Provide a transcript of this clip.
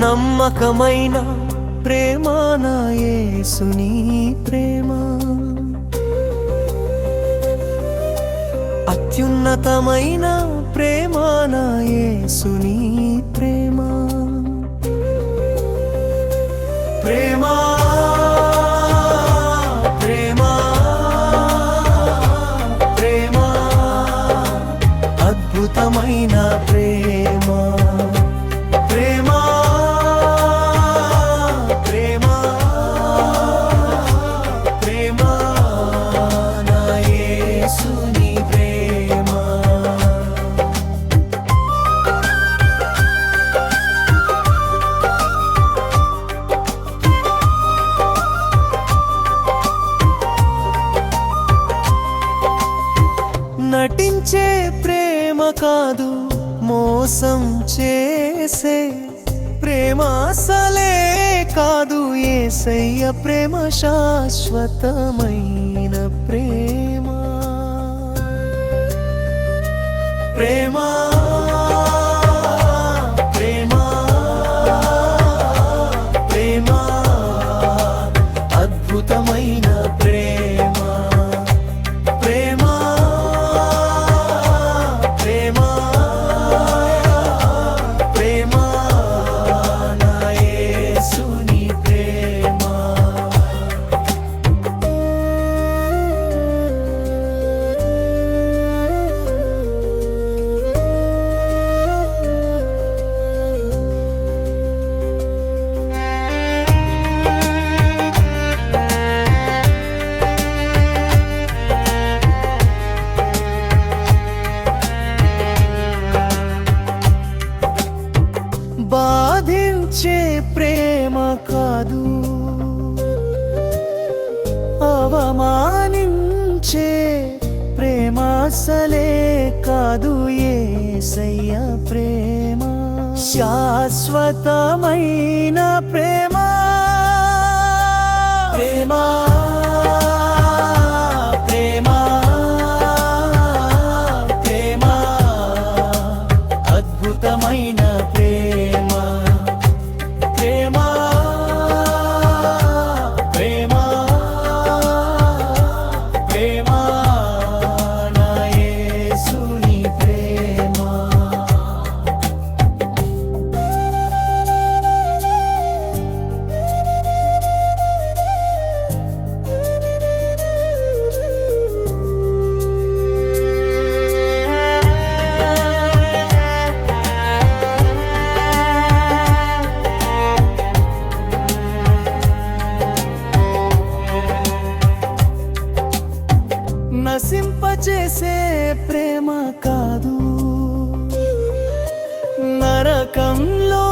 నమ్మకమైన ప్రేమ నా యేసుని ప్రేమ. అత్యున్నతమైన ప్రేమ నా యేసుని ప్రేమ. ప్రేమ ప్రేమ ప్రేమ. అద్భుతమైన కాదు మోసం చేసే ప్రేమ అసలే కాదు ఏసయ్య ప్రేమ శాశ్వతమైన వచ్చే ప్రేమ కాదు. అవమానించే ప్రేమ అసలే కాదు ఏసయ్య ప్రేమ. శాశ్వతమైన ప్రేమ. ప్రేమా. నశింపచేసే ప్రేమ కాదు. నరకంలో